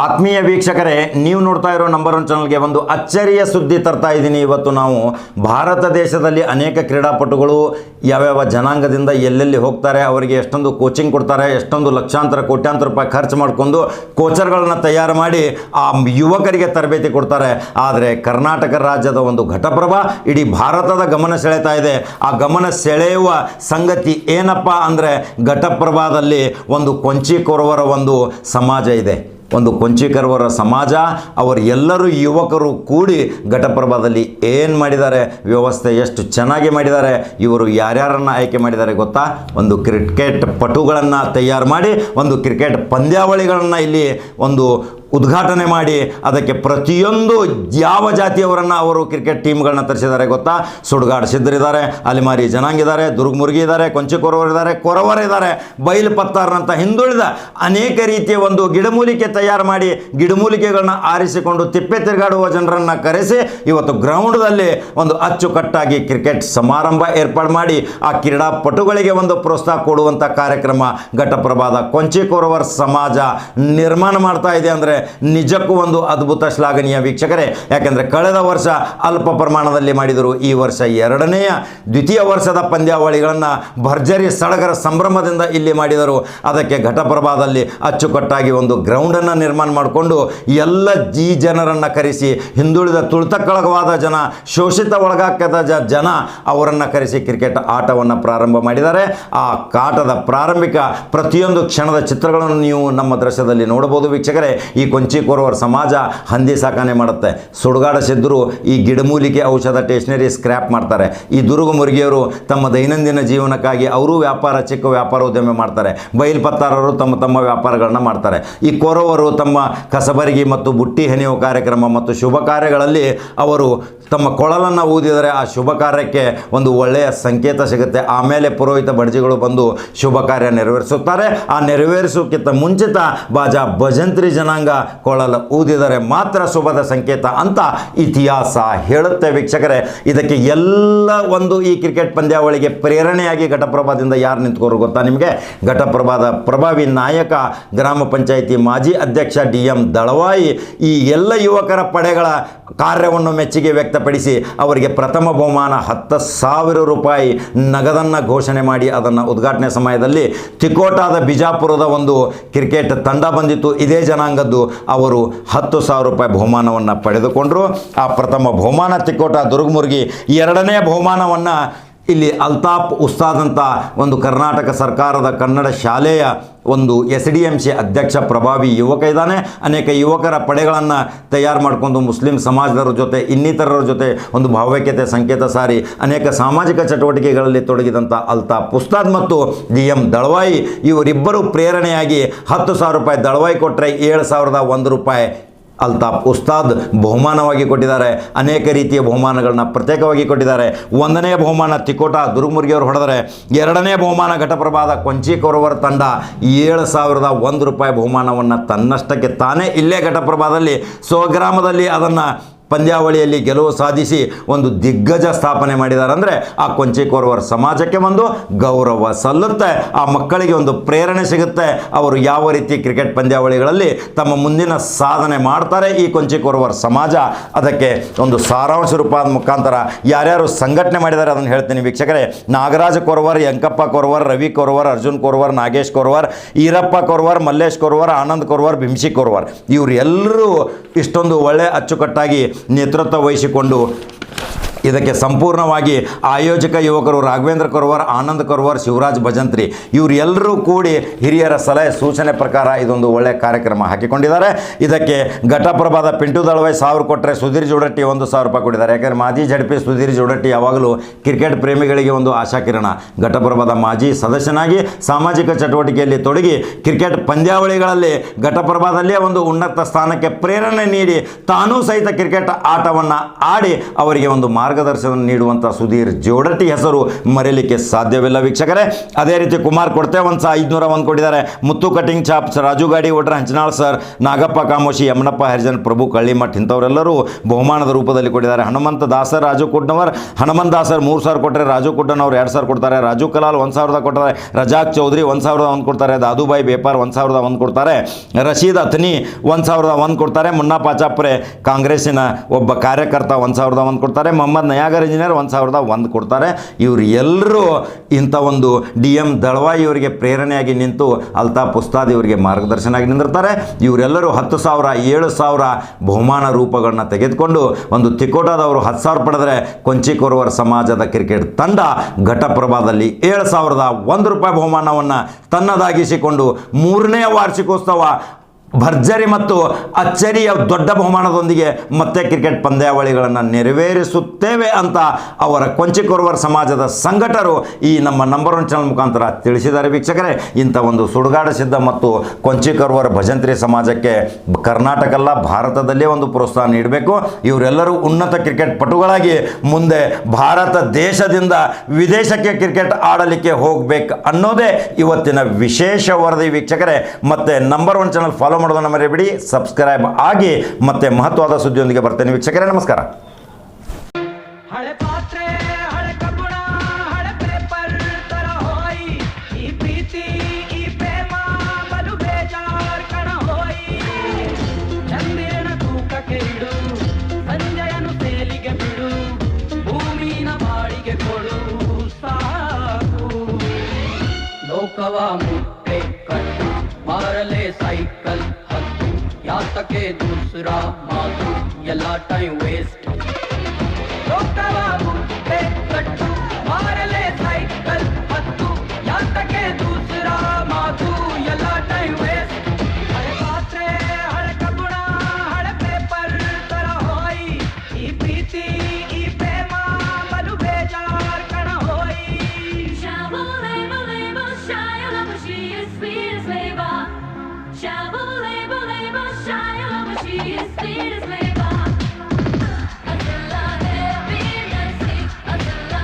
ಆತ್ಮೀಯ ವೀಕ್ಷಕರೇ, ನೀವು ನೋಡ್ತಾ ಇರೋ ನಂಬರ್ ಒನ್ ಚಾನಲ್ಗೆ ಒಂದು ಅಚ್ಚರಿಯ ಸುದ್ದಿ ತರ್ತಾ ಇದ್ದೀನಿ. ಇವತ್ತು ನಾವು ಭಾರತ ದೇಶದಲ್ಲಿ ಅನೇಕ ಕ್ರೀಡಾಪಟುಗಳು ಯಾವ್ಯಾವ ಜನಾಂಗದಿಂದ ಎಲ್ಲೆಲ್ಲಿ ಹೋಗ್ತಾರೆ, ಅವರಿಗೆ ಎಷ್ಟೊಂದು ಕೋಚಿಂಗ್ ಕೊಡ್ತಾರೆ, ಎಷ್ಟೊಂದು ಲಕ್ಷಾಂತರ, ಕೋಟ್ಯಾಂತರ ರೂಪಾಯಿ ಖರ್ಚು ಮಾಡಿಕೊಂಡು ಕೋಚರ್ಗಳನ್ನು ತಯಾರು ಮಾಡಿ ಆ ಯುವಕರಿಗೆ ತರಬೇತಿ ಕೊಡ್ತಾರೆ. ಆದರೆ ಕರ್ನಾಟಕ ರಾಜ್ಯದ ಒಂದು ಘಟಪ್ರಭ ಇಡೀ ಭಾರತದ ಗಮನ ಸೆಳೆತಾ ಇದೆ. ಆ ಗಮನ ಸೆಳೆಯುವ ಸಂಗತಿ ಏನಪ್ಪ ಅಂದರೆ ಘಟಪ್ರಭಾದಲ್ಲಿ ಒಂದು ಕೊಂಚಿಕೊರವರ ಒಂದು ಸಮಾಜ ಇದೆ. ಒಂದು ಕೊಂಚಿಕರವರ ಸಮಾಜ ಅವರೆಲ್ಲರೂ ಯುವಕರು ಕೂಡಿ ಘಟಪ್ರಭಾದಲ್ಲಿ ಏನು ಮಾಡಿದ್ದಾರೆ, ವ್ಯವಸ್ಥೆ ಎಷ್ಟು ಚೆನ್ನಾಗಿ ಮಾಡಿದ್ದಾರೆ, ಇವರು ಯಾರ್ಯಾರನ್ನು ಆಯ್ಕೆ ಮಾಡಿದ್ದಾರೆ ಗೊತ್ತಾ? ಒಂದು ಕ್ರಿಕೆಟ್ ಪಟುಗಳನ್ನು ತಯಾರು ಮಾಡಿ, ಒಂದು ಕ್ರಿಕೆಟ್ ಪಂದ್ಯಾವಳಿಗಳನ್ನು ಇಲ್ಲಿ ಒಂದು ಉದ್ಘಾಟನೆ ಮಾಡಿ ಅದಕ್ಕೆ ಪ್ರತಿಯೊಂದು ಯಾವ ಜಾತಿಯವರನ್ನು ಅವರು ಕ್ರಿಕೆಟ್ ಟೀಮ್ಗಳನ್ನ ತರಿಸಿದ್ದಾರೆ ಗೊತ್ತಾ? ಸುಡ್ಗಾಡ್ ಸಿದ್ಧರಿದ್ದಾರೆ ಅಲಿಮಾರಿ ಜನಾಂಗಿದ್ದಾರೆ ಕೊರವರು ಇದ್ದಾರೆ, ಕೊಂಚಿಕೊರವರು ಇದ್ದಾರೆ, ಕೊರವರ ಇದ್ದಾರೆ, ಬೈಲು ಪತ್ತಾರನಂತ ಹಿಂದುಳಿದ ಅನೇಕ ರೀತಿಯ ಒಂದು ಗಿಡಮೂಲಿಕೆ ತಯಾರು ಮಾಡಿ ಗಿಡಮೂಲಿಕೆಗಳನ್ನ ಆರಿಸಿಕೊಂಡು ತಿಪ್ಪೆ ತಿರುಗಾಡುವ ಜನರನ್ನು ಕರೆಸಿ ಇವತ್ತು ಗ್ರೌಂಡ್ದಲ್ಲಿ ಒಂದು ಅಚ್ಚುಕಟ್ಟಾಗಿ ಕ್ರಿಕೆಟ್ ಸಮಾರಂಭ ಏರ್ಪಾಡು ಮಾಡಿ ಆ ಕ್ರೀಡಾಪಟುಗಳಿಗೆ ಒಂದು ಪ್ರೋತ್ಸಾಹ ಕೊಡುವಂಥ ಕಾರ್ಯಕ್ರಮ ಘಟಪ್ರಭಾದ ಕೊಂಚಿಕೊರವರ್ ಸಮಾಜ ನಿರ್ಮಾಣ ಮಾಡ್ತಾ ಇದೆ ಅಂದರೆ ನಿಜಕ್ಕೂ ಒಂದು ಅದ್ಭುತ ಶ್ಲಾಘನೀಯ ವೀಕ್ಷಕರೇ. ಯಾಕೆಂದರೆ ಕಳೆದ ವರ್ಷ ಅಲ್ಪ ಪ್ರಮಾಣದಲ್ಲಿ ಮಾಡಿದರು. ಈ ವರ್ಷ ಎರಡನೆಯ, ದ್ವಿತೀಯ ವರ್ಷದ ಪಂದ್ಯಾವಳಿಗಳನ್ನು ಭರ್ಜರಿ ಸಡಗರ ಸಂಭ್ರಮದಿಂದ ಇಲ್ಲಿ ಮಾಡಿದರು. ಅದಕ್ಕೆ ಘಟಪ್ರಭಾದಲ್ಲಿ ಅಚ್ಚುಕಟ್ಟಾಗಿ ಒಂದು ಗ್ರೌಂಡನ್ನು ನಿರ್ಮಾಣ ಮಾಡಿಕೊಂಡು ಎಲ್ಲ ಜಿ ಜನರನ್ನು ಕರೆಸಿ, ಹಿಂದುಳಿದ ತುಳಿತಕ್ಕೊಳಗವಾದ ಜನ, ಶೋಷಿತ ಒಳಗಾಕದ ಜನ ಅವರನ್ನು ಕರೆಸಿ ಕ್ರಿಕೆಟ್ ಆಟವನ್ನು ಪ್ರಾರಂಭ ಮಾಡಿದ್ದಾರೆ. ಆ ಕಾಟದ ಪ್ರಾರಂಭಿಕ ಪ್ರತಿಯೊಂದು ಕ್ಷಣದ ಚಿತ್ರಗಳನ್ನು ನೀವು ನಮ್ಮ ದೃಶ್ಯದಲ್ಲಿ ನೋಡಬಹುದು ವೀಕ್ಷಕರೇ. ಈ ಕೊಂಚಿಕೋರವರ ಸಮಾಜ ಹಂದಿ ಸಾಕಣೆ ಮಾಡುತ್ತೆ. ಸುಡುಗಾಡ ಸಿದ್ದರು ಈ ಗಿಡಮೂಲಿಕೆ ಔಷಧ ಟೇಷನರಿ ಸ್ಕ್ರ್ಯಾಪ್ ಮಾಡ್ತಾರೆ. ಈ ದುರ್ಗ ಮುರುಗಿಯವರು ತಮ್ಮ ದೈನಂದಿನ ಜೀವನಕ್ಕಾಗಿ ಅವರು ವ್ಯಾಪಾರ, ಚಿಕ್ಕ ವ್ಯಾಪಾರೋದ್ಯಮ ಮಾಡ್ತಾರೆ. ಬಯಲ್ಪತ್ತಾರರು ತಮ್ಮ ತಮ್ಮ ವ್ಯಾಪಾರಗಳನ್ನ ಮಾಡ್ತಾರೆ. ಈ ಕೊರವರು ತಮ್ಮ ಕಸಬರಗಿ ಮತ್ತು ಬುಟ್ಟಿ ಹೆಣೆಯುವ ಕಾರ್ಯಕ್ರಮ ಮತ್ತು ಶುಭ ಕಾರ್ಯಗಳಲ್ಲಿ ಅವರು ತಮ್ಮ ಕೊಳಲನ್ನು ಊದಿದರೆ ಆ ಶುಭ ಕಾರ್ಯಕ್ಕೆ ಒಂದು ಒಳ್ಳೆಯ ಸಂಕೇತ ಸಿಗುತ್ತೆ. ಆಮೇಲೆ ಪುರೋಹಿತ ಬಡ್ಜಿಗಳು ಬಂದು ಶುಭ ಕಾರ್ಯ ನೆರವೇರಿಸುತ್ತಾರೆ. ಆ ನೆರವೇರಿಸೋಕ್ಕಿಂತ ಮುಂಚಿತ ಬಾಜಾ ಭಜಂತ್ರಿ ಜನಾಂಗ ಕೊಳಲು ಊದಿದರೆ ಮಾತ್ರ ಶುಭದ ಸಂಕೇತ ಅಂತ ಇತಿಹಾಸ ಹೇಳುತ್ತೆ ವೀಕ್ಷಕರೇ. ಇದಕ್ಕೆ ಎಲ್ಲ ಒಂದು ಈ ಕ್ರಿಕೆಟ್ ಪಂದ್ಯಾವಳಿಗೆ ಪ್ರೇರಣೆಯಾಗಿ ಘಟಪ್ರಭಾದಿಂದ ಯಾರು ನಿಂತ್ಕೋರು ಗೊತ್ತಾ ನಿಮಗೆ? ಘಟಪ್ರಭಾದ ಪ್ರಭಾವಿ ನಾಯಕ, ಗ್ರಾಮ ಪಂಚಾಯಿತಿ ಮಾಜಿ ಅಧ್ಯಕ್ಷ ಡಿ ಎಂ ದಳವಾಯಿ ಈ ಎಲ್ಲ ಯುವಕರ ಪಡೆಗಳ ಕಾರ್ಯವನ್ನು ಮೆಚ್ಚುಗೆ ವ್ಯಕ್ತಪಡಿಸಿ ಅವರಿಗೆ ಪ್ರಥಮ ಬಹುಮಾನ ಹತ್ತು ಸಾವಿರ ರೂಪಾಯಿ ನಗದನ್ನು ಘೋಷಣೆ ಮಾಡಿ ಅದನ್ನು ಉದ್ಘಾಟನೆ ಸಮಯದಲ್ಲಿ ತಿಕೋಟಾದ ಬಿಜಾಪುರದ ಒಂದು ಕ್ರಿಕೆಟ್ ತಂಡ ಬಂದಿತ್ತು. ಇದೇ ಜನಾಂಗದ್ದು ಅವರು ಹತ್ತು ಸಾವಿರ ರೂಪಾಯಿ ಬಹುಮಾನವನ್ನು ಪಡೆದುಕೊಂಡರು. ಆ ಪ್ರಥಮ ಬಹುಮಾನ ತಿಕೋಟ ದುರ್ಗಮುರ್ಗಿ ಎರಡನೇ ಬಹುಮಾನವನ್ನು ಇಲ್ಲಿ ಅಲ್ತಾಫ್ ಉಸ್ತಾದ್ ಅಂತ ಒಂದು ಕರ್ನಾಟಕ ಸರ್ಕಾರದ ಕನ್ನಡ ಶಾಲೆಯ ಒಂದು ಎಸ್ ಡಿ ಎಂ ಸಿ ಅಧ್ಯಕ್ಷ ಪ್ರಭಾವಿ ಯುವಕ ಇದ್ದಾನೆ. ಅನೇಕ ಯುವಕರ ಪಡೆಗಳನ್ನು ತಯಾರು ಮಾಡಿಕೊಂಡು ಮುಸ್ಲಿಂ ಸಮಾಜದವರ ಜೊತೆ, ಇನ್ನಿತರರ ಜೊತೆ ಒಂದು ಭಾವೈಕ್ಯತೆ ಸಂಕೇತ ಸಾರಿ ಅನೇಕ ಸಾಮಾಜಿಕ ಚಟುವಟಿಕೆಗಳಲ್ಲಿ ತೊಡಗಿದಂಥ ಅಲ್ತಾಫ್ ಉಸ್ತಾದ್ ಮತ್ತು ಡಿ ಎಂ ದಳವಾಯಿ ಇವರಿಬ್ಬರು ಪ್ರೇರಣೆಯಾಗಿ ಹತ್ತು ಸಾವಿರ ರೂಪಾಯಿ ದಳವಾಯಿ ಕೊಟ್ಟರೆ ಏಳು ಸಾವಿರದ ಒಂದು ರೂಪಾಯಿ ಅಲ್ತಾಫ್ ಉಸ್ತಾದ್ ಬಹುಮಾನವಾಗಿ ಕೊಟ್ಟಿದ್ದಾರೆ. ಅನೇಕ ರೀತಿಯ ಬಹುಮಾನಗಳನ್ನ ಪ್ರತ್ಯೇಕವಾಗಿ ಕೊಟ್ಟಿದ್ದಾರೆ. ಒಂದನೇ ಬಹುಮಾನ ತಿಕೋಟ ದುರ್ಮುರ್ಗಿಯವರು ಹೊಡೆದರೆ, ಎರಡನೇ ಬಹುಮಾನ ಘಟಪ್ರಭಾದ ಕೊಂಚಿ ಕೊರವರ ತಂಡ ಏಳು ಸಾವಿರದ ಒಂದು ರೂಪಾಯಿ ಬಹುಮಾನವನ್ನು ತನ್ನಷ್ಟಕ್ಕೆ ತಾನೇ ಇಲ್ಲೇ ಘಟಪ್ರಭಾದಲ್ಲಿ, ಸ್ವಗ್ರಾಮದಲ್ಲಿ ಅದನ್ನು ಪಂದ್ಯಾವಳಿಯಲ್ಲಿ ಗೆಲುವು ಸಾಧಿಸಿ ಒಂದು ದಿಗ್ಗಜ ಸ್ಥಾಪನೆ ಮಾಡಿದ್ದಾರೆ ಅಂದರೆ ಆ ಕೊಂಚಿಕೋರ್ವರ್ ಸಮಾಜಕ್ಕೆ ಒಂದು ಗೌರವ ಸಲ್ಲುತ್ತೆ. ಆ ಮಕ್ಕಳಿಗೆ ಒಂದು ಪ್ರೇರಣೆ ಸಿಗುತ್ತೆ. ಅವರು ಯಾವ ರೀತಿ ಕ್ರಿಕೆಟ್ ಪಂದ್ಯಾವಳಿಗಳಲ್ಲಿ ತಮ್ಮ ಮುಂದಿನ ಸಾಧನೆ ಮಾಡ್ತಾರೆ ಈ ಕೊಂಚಿಕೋರ್ವರ್ ಸಮಾಜ, ಅದಕ್ಕೆ ಒಂದು ಸಾರಾಂಶ ರೂಪದ ಮುಖಾಂತರ ಯಾರ್ಯಾರು ಸಂಘಟನೆ ಮಾಡಿದ್ದಾರೆ ಅದನ್ನು ಹೇಳ್ತೀನಿ ವೀಕ್ಷಕರೇ. ನಾಗರಾಜ ಕೊರವರ್ ಯಂಕಪ್ಪ ಕೊರವರ್, ರವಿ ಕೊರವರ್, ಅರ್ಜುನ್ ಕೊರವರ್, ನಾಗೇಶ್ ಕೊರವರ್, ಈರಪ್ಪ ಕೊರವರ್, ಮಲ್ಲೇಶ್ ಕೊರವರ್, ಆನಂದ್ ಕೊರವರ್ ಬಿಂಶಿ ಕೊರವರ್. ಇವರು ಎಲ್ಲರೂ ಇಷ್ಟೊಂದು ಒಳ್ಳೆ ಅಚ್ಚುಕಟ್ಟಾಗಿ ನೇತೃತ್ವ ವಹಿಸಿಕೊಂಡು ಇದಕ್ಕೆ ಸಂಪೂರ್ಣವಾಗಿ ಆಯೋಜಕ ಯುವಕರು ರಾಘವೇಂದ್ರ ಕೊರವರ್, ಆನಂದ್ ಕೊರವರ್, ಶಿವರಾಜ್ ಭಜಂತ್ರಿ ಇವರೆಲ್ಲರೂ ಕೂಡಿ ಹಿರಿಯರ ಸಲಹೆ ಸೂಚನೆ ಪ್ರಕಾರ ಇದೊಂದು ಒಳ್ಳೆಯ ಕಾರ್ಯಕ್ರಮ ಹಾಕಿಕೊಂಡಿದ್ದಾರೆ. ಇದಕ್ಕೆ ಘಟಪ್ರಭಾದ ಪಿಂಟು ದಳವಾಯಿ ಸಾವಿರ ಕೊಟ್ಟರೆ ಸುಧೀರ್ ಜೋಡಟ್ಟಿ ಒಂದು ಸಾವಿರ ರೂಪಾಯಿ ಕೊಟ್ಟಿದ್ದಾರೆ. ಯಾಕಂದರೆ ಮಾಜಿ ಜಡ್ಪಿ ಸುಧೀರ್ ಜೋಡಟ್ಟಿ ಯಾವಾಗಲೂ ಕ್ರಿಕೆಟ್ ಪ್ರೇಮಿಗಳಿಗೆ ಒಂದು ಆಶಾಕಿರಣ. ಘಟಪ್ರಭಾದ ಮಾಜಿ ಸದಸ್ಯನಾಗಿ ಸಾಮಾಜಿಕ ಚಟುವಟಿಕೆಯಲ್ಲಿ ತೊಡಗಿ ಕ್ರಿಕೆಟ್ ಪಂದ್ಯಾವಳಿಗಳಲ್ಲಿ ಘಟಪ್ರಭಾದಲ್ಲೇ ಒಂದು ಉನ್ನತ ಸ್ಥಾನಕ್ಕೆ ಪ್ರೇರಣೆ ನೀಡಿ ತಾನೂ ಸಹಿತ ಕ್ರಿಕೆಟ್ ಆಟವನ್ನು ಆಡಿ ಅವರಿಗೆ ಒಂದು ಮಾರ್ಗ ಮಾರ್ಗದರ್ಶನ ನೀಡುವಂಥ ಸುಧೀರ್ ಜೋಡಟಿ ಹೆಸರು ಮರೆಯಲಿಕ್ಕೆ ಸಾಧ್ಯವಿಲ್ಲ ವೀಕ್ಷಕರೇ. ಅದೇ ರೀತಿ ಕುಮಾರ್ ಕೊಡ್ತೆ ಒಂದು ಸಹ ಐದುನೂರ ಒಂದು ಕೊಟ್ಟಿದ್ದಾರೆ. ಮುತ್ತು ಕಟಿಂಗ್ ಚಾಪ್ಸ್ ರಾಜು ಗಾಡಿ ಒಡ್ರ ಹಂಚನಾಳ್ ಸರ್, ನಾಗಪ್ಪ ಕಾಮೋಶಿ, ಯಮನಪ್ಪ ಹರಿಜನ್, ಪ್ರಭು ಕಳ್ಳಿಮಠ್ ಇಂಥವರೆಲ್ಲರೂ ಬಹುಮಾನದ ರೂಪದಲ್ಲಿ ಕೊಟ್ಟಿದ್ದಾರೆ. ಹನುಮಂತ ದಾಸರ್, ರಾಜು ಕುಡ್ನವರ್, ಹನುಮಂತ ದಾಸರ್ ಮೂರು ಸಾವಿರ ಕೊಟ್ಟರೆ ರಾಜು ಕುಡ್ಡನವರು ಎರಡು ಸಾವಿರ ಕೊಡ್ತಾರೆ. ರಾಜು ಕಲಾಲ್ ಒಂದು ಸಾವಿರದ ಕೊಟ್ಟಾರೆ ರಜಾಕ್ ಚೌಧರಿ ಒಂದು ಸಾವಿರದ ಒಂದು ಕೊಡ್ತಾರೆ. ದಾದುಬಾಯಿ ಬೇಪಾರ್ ಒಂದು ಸಾವಿರದ ಒಂದು ಕೊಡ್ತಾರೆ. ರಶೀದ್ ಅಥನಿ ಒಂದು ಸಾವಿರದ ಒಂದು ಕೊಡ್ತಾರೆ. ಮುನ್ನಾ ಪಾಚಾಪುರೆ ಕಾಂಗ್ರೆಸ್ಸಿನ ಒಬ್ಬ ಕಾರ್ಯಕರ್ತ ಒಂದು ಸಾವಿರದ ಒಂದು ಕೊಡ್ತಾರೆ. ಮೊಹಮ್ಮದ್ ನಯಾಗರ್ ಇಂಜಿನಿಯರ್ ಒಂದು ಸಾವಿರದ ಒಂದು ಕೊಡ್ತಾರೆ. ಇವರು ಎಲ್ಲರೂ ಇಂಥ ಒಂದು ಡಿ ಎಂ ದಳವಾಯಿ ಇವರಿಗೆ ಪ್ರೇರಣೆಯಾಗಿ ನಿಂತು ಅಲ್ತಾ ಉಸ್ತಾದ್ ಇವರಿಗೆ ಮಾರ್ಗದರ್ಶನಾಗಿ ನಿಂದಿರ್ತಾರೆ. ಇವರೆಲ್ಲರೂ ಹತ್ತು ಸಾವಿರ, ಏಳು ಸಾವಿರ ಬಹುಮಾನ ರೂಪಗಳನ್ನ ತೆಗೆದುಕೊಂಡು ಒಂದು ತಿಕೋಟದವರು ಹತ್ತು ಸಾವಿರ ಪಡೆದರೆ ಕೊಂಚಿಕೊರುವರ್ ಸಮಾಜದ ಕ್ರಿಕೆಟ್ ತಂಡ ಘಟಪ್ರಭಾದಲ್ಲಿ ಏಳು ಸಾವಿರದ ಒಂದು ರೂಪಾಯಿ ಬಹುಮಾನವನ್ನು ತನ್ನದಾಗಿಸಿಕೊಂಡು ಮೂರನೇ ವಾರ್ಷಿಕೋತ್ಸವ ಭರ್ಜರಿ ಮತ್ತು ಅಚ್ಚರಿಯ ದೊಡ್ಡ ಬಹುಮಾನದೊಂದಿಗೆ ಮತ್ತೆ ಕ್ರಿಕೆಟ್ ಪಂದ್ಯಾವಳಿಗಳನ್ನು ನೆರವೇರಿಸುತ್ತೇವೆ ಅಂತ ಅವರ ಕೊಂಚಿಕೊರುವರ್ ಸಮಾಜದ ಸಂಘಟರು ಈ ನಮ್ಮ ನಂಬರ್ ಒನ್ ಚಾನಲ್ ಮುಖಾಂತರ ತಿಳಿಸಿದ್ದಾರೆ ವೀಕ್ಷಕರೇ. ಇಂಥ ಒಂದು ಸುಡುಗಾಡ ಸಿದ್ಧ ಮತ್ತು ಕೊಂಚಿಕೊರುವರ್ ಭಜಂತ್ರಿ ಸಮಾಜಕ್ಕೆ ಕರ್ನಾಟಕ ಅಲ್ಲ, ಭಾರತದಲ್ಲೇ ಒಂದು ಪ್ರೋತ್ಸಾಹ ನೀಡಬೇಕು. ಇವರೆಲ್ಲರೂ ಉನ್ನತ ಕ್ರಿಕೆಟ್ ಪಟುಗಳಾಗಿ ಮುಂದೆ ಭಾರತ ದೇಶದಿಂದ ವಿದೇಶಕ್ಕೆ ಕ್ರಿಕೆಟ್ ಆಡಲಿಕ್ಕೆ ಹೋಗಬೇಕು ಅನ್ನೋದೇ ಇವತ್ತಿನ ವಿಶೇಷ ವರದಿ ವೀಕ್ಷಕರೇ. ಮತ್ತು ನಂಬರ್ ಒನ್ ಚಾನಲ್ ಫಾಲೋ ಮಾಡೋದನ್ನು ಮರೆಯಬೇಡಿ. ಸಬ್ಸ್ಕ್ರೈಬ್ ಆಗಿ ಮತ್ತೆ ಮಹತ್ವದ ಸುದ್ದಿಯೊಂದಿಗೆ ಬರ್ತೇನೆ. ವೀಕ್ಷಕರೇ ನಮಸ್ಕಾರ. कर ले साइकिल हथू या सके दूसरा माधु ये लाटाई वेस्ट